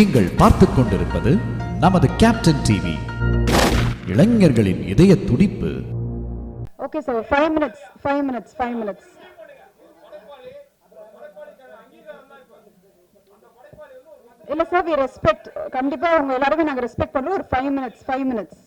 நீங்கள் பார்த்துக் கொண்டிருப்பது நமது கேப்டன் டிவி இளைஞர்களின் இதய துடிப்பு. Okay sir five minutes five minutes five minutes இல்லை சார் வி ரெஸ்பெக்ட் கண்டிப்பா உங்க எல்லாருமே நாங்கள் ரெஸ்பெக்ட் பண்ணுறோம் ஒரு five minutes five minutes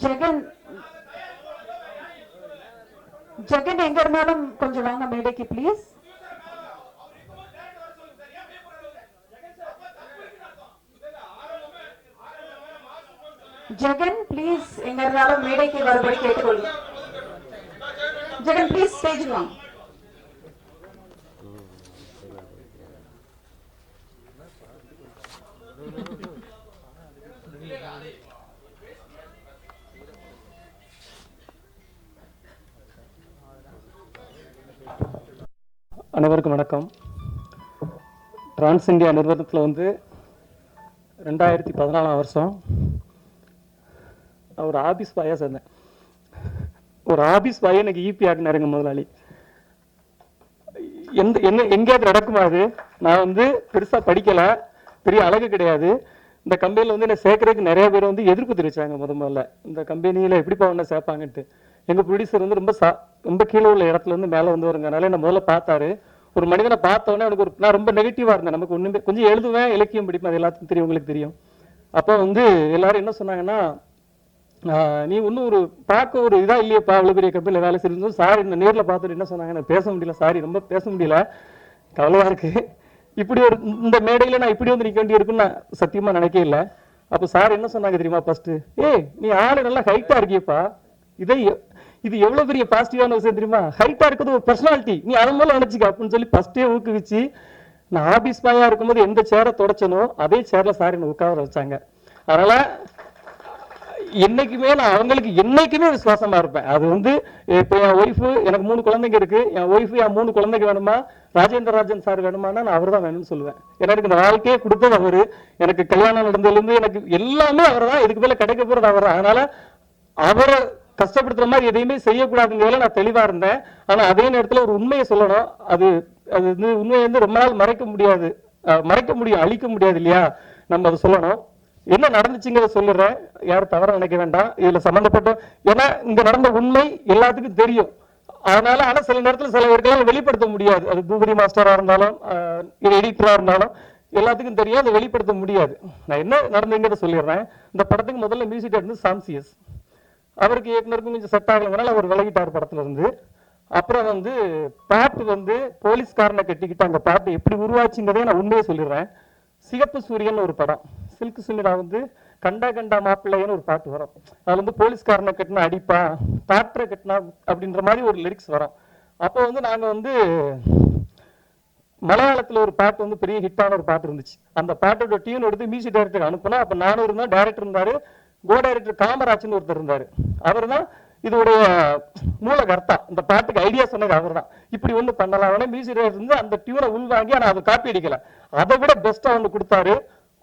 Jagan Jagan எங்க இருந்தாலும் கொஞ்சம் வாங்க மேடைக்கு ப்ளீஸ் ஜெகன் பிளீஸ் எங்க இருந்தாலும் மேடைக்கு வரும்படி கேட்டுக்கொள்ளும் ஜெகன் பிளீஸ் ஸ்டேஜ் வாங்க. அனைவருக்கும் வணக்கம். டிரான்ஸ் இந்தியா நிறுவனத்தில் வந்து ரெண்டாயிரத்தி பதினாலாம் வருஷம் ஒரு ஆபீஸ் பாயாக சேர்ந்தேன். ஒரு ஆபீஸ் பாயை எனக்கு ஈபி ஆகினாருங்க முதலாளி. எந்த என்ன எங்கேயாவது நடக்குமா அது? நான் வந்து பெருசாக படிக்கலை பெரிய அழகு கிடையாது. இந்த கம்பெனியில் வந்து என்னை சேர்க்கறதுக்கு நிறைய பேர் வந்து எதிர்ப்பு தெரிவிச்சாங்க முத முதல்ல. இந்த கம்பெனியில் எப்படிப்பா உன்னை சேர்ப்பாங்கன்ட்டு. எங்கள் ப்ரொடியூசர் வந்து ரொம்ப சா ரொம்ப கீழே உள்ள இடத்துல இருந்து மேலே வந்து வருங்கனால என்ன முதல்ல பார்த்தாரு. ஒரு மனிதனை பார்த்தோன்னே எனக்கு ஒரு நான் ரொம்ப நெகட்டிவாக இருந்தேன். நமக்கு ஒன்றுமே கொஞ்சம் எழுதுவேன் இலக்கியம் படிப்பேன் அது எல்லாத்துக்கும் தெரியும் உங்களுக்கு தெரியும். அப்போ வந்து எல்லாரும் என்ன சொன்னாங்கன்னா நீ இன்னும் ஒரு பார்க்க ஒரு இதாக இல்லையப்பா அவ்வளோ பெரிய கம்பெனியில் வேலை செய்யும்போது சாரி இந்த நேரில் பார்த்துட்டு என்ன சொன்னாங்க? நான் பேச முடியல சாரி ரொம்ப பேச முடியல. கவலையா இருக்கு. இப்படி ஒரு இந்த மேடையில் நான் இப்படி வந்து நிற்க வேண்டி இருக்குன்னு நான் சத்தியமாக நினைக்கவே இல்லை. அப்போ சார் என்ன சொன்னாங்க தெரியுமா ஃபஸ்ட்டு ஏய் நீ ஆளு நல்லா ஹைட்டாக இருக்கியப்பா. இதை இது எவ்வளவு பெரிய பாசிட்டிவான விஷயம் தெரியுமா? ஹைட்டா இருக்கிறது ஒரு பர்சனாலிட்டி நீ அதன் மூலம் நினைச்சுக்க. அப்படின்னு சொல்லி ஃபர்ஸ்டே ஊக்குவிச்சு நான் ஆபீஸ் பாயா இருக்கும்போது எந்த சேரை தொடச்சனோ அதே சேர்ல சார் என்ன உட்கார வச்சாங்க. அதனால என்னைக்குமே நான் அவங்களுக்கு என்னைக்குமே விசுவாசமா இருப்பேன். அது வந்து இப்போ என் ஒய்ஃபு எனக்கு மூணு குழந்தைங்க இருக்கு. என் ஒய்ஃபு என் மூணு குழந்தைங்க வேணுமா? ராஜேந்திர ராஜன் சார் வேணுமானா நான் அவர் தான் வேணும்னு சொல்லுவேன். ஏன்னா எனக்கு இந்த வாழ்க்கையே கொடுத்தது அவர். எனக்கு கல்யாணம் நடந்ததுலேருந்து எனக்கு எல்லாமே அவர் தான் இதுக்கு மேல கிடைக்க போறது அவர் தான் அதனால அவரை கஷ்டப்படுத்துற மாதிரி எதையுமே செய்யக்கூடாதுங்கிறதுல நான் தெளிவா இருந்தேன். ஆனா அதே நேரத்துல ஒரு உண்மையை சொல்லணும். அது அது வந்து உண்மையை வந்து ரொம்ப நாள் மறைக்க முடியாது. மறைக்க முடியும் அழிக்க முடியாது இல்லையா? நம்ம அதை சொல்லணும். என்ன நடந்துச்சுங்கிறத சொல்லுறேன் யாரும் தவற நினைக்க வேண்டாம். இதுல சம்மந்தப்பட்ட ஏன்னா இங்க நடந்த உண்மை எல்லாத்துக்கும் தெரியும். அதனால ஆனா சில நேரத்துல சில பேருக்கெல்லாம் வெளிப்படுத்த முடியாது. அது பூபதி மாஸ்டரா இருந்தாலும் எடிட்டரா இருந்தாலும் எல்லாத்துக்கும் தெரியும். அதை வெளிப்படுத்த முடியாது. நான் என்ன நடந்தீங்கிறத சொல்லிடுறேன். இந்த படத்துக்கு முதல்ல மியூசிக் எடுத்து சாம்சியஸ். அவருக்கு இயக்குனருக்கும் கொஞ்சம் செட் ஆகலைனால அவர் விலகிட்டார் படத்துல இருந்து அப்புறம் வந்து பாட்டு வந்து போலீஸ்காரனை கட்டிக்கிட்டு அந்த பாட்டு எப்படி உருவாச்சுங்கிறதே நான் உண்மையை சொல்லிடுறேன். சிகப்பு சூரியன் ஒரு படம். சில்க் சுனிடா வந்து கண்டா கண்டா மாப்பிள்ளைன்னு ஒரு பாட்டு வரும். அதில் வந்து போலீஸ்காரனை கட்டினா அடிப்பா டாக்டரை கட்டினா அப்படின்ற மாதிரி ஒரு லிரிக்ஸ் வரும். அப்போ வந்து நாங்கள் வந்து மலையாளத்தில் ஒரு பாட்டு வந்து பெரிய ஹிட்டான ஒரு பாட்டு இருந்துச்சு. அந்த பாட்டோட டியூன் எடுத்து மியூசிக் டைரக்டர் அனுப்புனா அப்போ நானும் இருந்தால் டேரக்டர் இருந்தாரு. கோ டைரக்டர் காமராஜ்னு ஒருத்தர் இருந்தார். அவர் தான் இதோடைய மூலகர்த்தா. இந்த பாட்டுக்கு ஐடியா சொன்னது அவர் தான் இப்படி ஒன்று பண்ணலாம். உடனே மியூசிக் டைரக்டர் இருந்து அந்த டியூனை உள்வாங்கி ஆனால் அதை காப்பி அடிக்கல. அதை விட பெஸ்ட்டாக ஒன்று கொடுத்தாரு.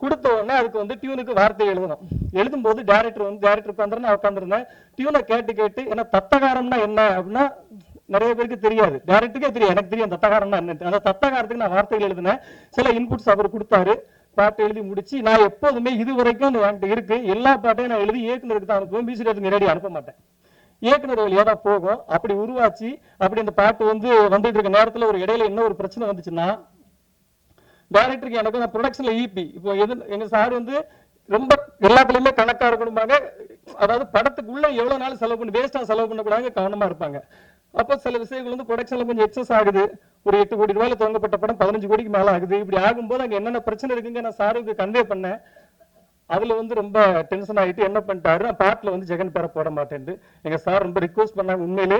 கொடுத்த உடனே அதுக்கு வந்து டியூனுக்கு வார்த்தை எழுதணும். எழுதும்போது டேரக்டர் வந்து டேரக்டர் உட்காந்துருந்தா உட்காந்துருந்தேன் டியூனை கேட்டு கேட்டு ஏன்னா தத்தகாரம்னா என்ன அப்படின்னா நிறைய பேருக்கு தெரியாது. டேரக்டருக்கே தெரியும். எனக்கு தெரியும் தத்தகாரம்னா என்ன அந்த தத்தகாரத்துக்கு நான் வார்த்தைகள் எழுதினேன். சில இன்புட்ஸ் அவர் கொடுத்தாரு. பாட்டு எழுதி முடிச்சு நான் எப்போதுமே இது வரைக்கும் அந்த என்கிட்ட இருக்கு. எல்லா பாட்டையும் நான் எழுதி இயக்குனருக்கு தான் அனுப்புவேன். மியூசிக் நேரடி அனுப்ப மாட்டேன். இயக்குனர் வழியாக தான் போகும். அப்படி உருவாச்சு. அப்படி அந்த பாட்டு வந்து வந்துட்டு இருக்க நேரத்துல ஒரு இடையில என்ன ஒரு பிரச்சனை வந்துச்சுன்னா டைரக்டருக்கு எனக்கு நான் ப்ரொடக்ஷன்ல ஈபி இப்போ எது எங்க சார் வந்து ரொம்ப எல்லாத்துலயுமே கணக்கா இருக்கணும்பாங்க. அதாவது படத்துக்குள்ள எவ்வளவு நாள் செலவு பண்ணி வேஸ்டா செலவு பண்ணக்கூடாது கவனமா இருப்பாங்க. அப்போ சில விஷயங்கள் வந்து ப்ரொடக்ஷன்ல கொஞ்சம் எக்ஸஸ் ஆகுது. ஒரு எட்டு கோடி ரூபாயில துவங்கப்பட்ட படம் பதினஞ்சு கோடிக்கு மேல ஆகுது. இப்படி ஆகும்போது அங்க என்னென்ன பிரச்சனை இருக்குங்க? நான் சாருக்கு கன்வே பண்ணேன். அதுல வந்து ரொம்ப டென்ஷன் ஆயிட்டு என்ன பண்ணிட்டாரு? நான் பாட்டுல வந்து ஜெகன் பேரை போட மாட்டேன் எங்க சார் ரொம்ப ரிக்வஸ்ட் பண்ணாங்க உண்மையிலே.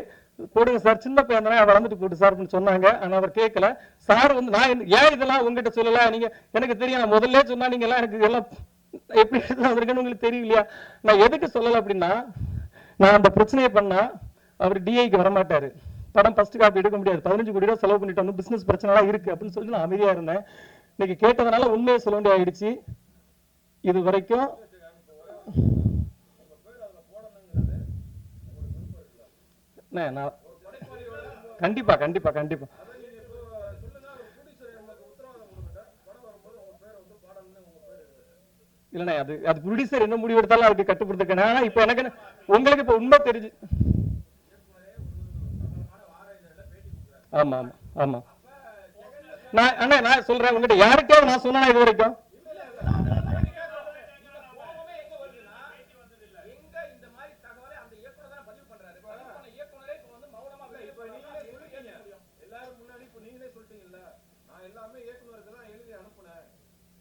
போடுங்க சார் சின்ன பையன் தானே வளர்ந்துட்டு போட்டு சார் சொன்னாங்க. ஆனா அவர் கேட்கல. சார் வந்து நான் ஏன் இதெல்லாம் உங்ககிட்ட சொல்லல? நீங்க எனக்கு தெரியும் நான் முதல்ல சொன்னா நீங்க எல்லாம் எனக்கு எல்லாம் எப்படி எடுத்து வந்திருக்கேன்னு உங்களுக்கு தெரியலையா? நான் எதுக்கு சொல்லலை அப்படின்னா நான் அந்த பிரச்சனையை பண்ணா அவர் டிஐக்கு வரமாட்டாரு. படம் ஃபர்ஸ்ட் காப்பி எடுக்க முடியாது. பதினஞ்சு கோடி ரூபா செலவு பண்ணிட்டு வந்து பிசினஸ் பிரச்சனைலாம் இருக்கு அப்படின்னு சொல்லி நான் அமைதியா இருந்தேன். இன்னைக்கு கேட்டதுனால உண்மையை சொல்ல வேண்டிய ஆயிடுச்சு. இது வரைக்கும் நான் கண்டிப்பா கண்டிப்பா கண்டிப்பா. இல்லண்ணே அது அது ப்ரொடியூசர் என்ன முடிவு எடுத்தாலும் அதுக்கு கட்டுப்படுத்துக்கணும் ஆனா இப்போ எனக்கு உங்களுக்கு இப்போ உண்மை தெரிஞ்சு ஆமா ஆமா ஆமா. நான் அண்ணா நான் சொல்றேன் உங்கள்கிட்ட யாருக்காவது நான் சொன்னா இது வரைக்கும் எல்லாரும் முன்னாடி இப்ப நீங்களே சொல்லிட்டீங்கல்ல நான் எல்லாமே இயக்குனருக்கு தான் எழுதி அனுப்புனேன்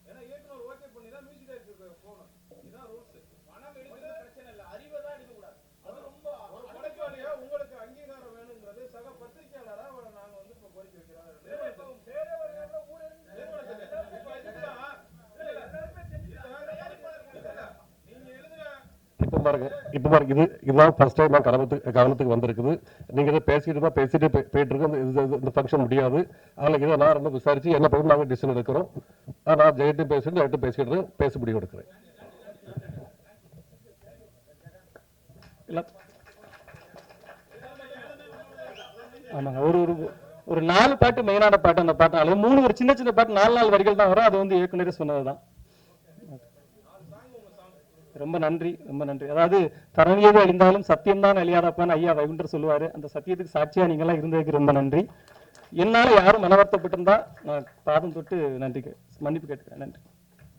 ஏன்னா இயக்குனர் ஓகே பண்ணி தான் மியூசிக் டைரக்டருக்கு போகணும் இதுதான் ரூல்ஸ் பணம் எடுக்கிறது பிரச்சனை இல்லை அறிவை தான் எடுக்க கூடாது அது ரொம்ப ஒரு படைப்பாளியா உங்களுக்கு அங்கீகாரம் வேணுங்கிறது சக பத்திரிகையாளரா அவரை நாங்க வந்து இப்ப கோரிக்கை வைக்கிறோம் நிறுவனத்துக்கு. நிறுவனத்துக்கு. இப்ப இதுதான் இல்ல, இல்ல, இல்ல, இல்ல. நீங்க எழுதுன இப்போ பாருங்க. இப்போ பாருங்க இது இதுதான் ஃபர்ஸ்ட் டைம் நான் கவனத்துக்கு கவனத்துக்கு வந்திருக்குது. நீங்க இதை பேசிட்டு தான் பேசிட்டு போயிட்டு இருக்கு இந்த- இது- இந்த ஃபங்க்ஷன் முடியாது. அதில் இதை நான் ரொம்ப விசாரிச்சு என்ன பண்ணி நாங்கள் டிசிஷன் எடுக்கிறோம். நான் ஜெயிட்டு பேசிட்டு ஜெயிட்டு பேசிட்டு பேச முடிவு எடுக்கிறேன். ஆமாங்க ஒரு ஒரு ஒரு நாலு பாட்டு மெயினான பாட்டு அந்த பாட்டு அல்லது மூணு ஒரு சின்ன சின்ன பாட்டு நாலு நாலு வரிகள் தான் வரும். அது வந்து இயக்குனரே சொன்னதுதான். ரொம்ப நன்றி ரொம்ப நன்றி. அதாவது தரணியது அழிந்தாலும் சத்தியம்தான் அழியாதப்பான்னு ஐயா வைகுண்டர் சொல்லுவாரு. அந்த சத்தியத்துக்கு சாட்சியா நீங்க எல்லாம் இருந்ததுக்கு ரொம்ப நன்றி. என்னால் யாரும் மனவர்த்தப்பட்டிருந்தா நான் பாதம் தொட்டு நன்றி கே- மன்னிப்பு கேட்டுக்கிறேன். நன்றி.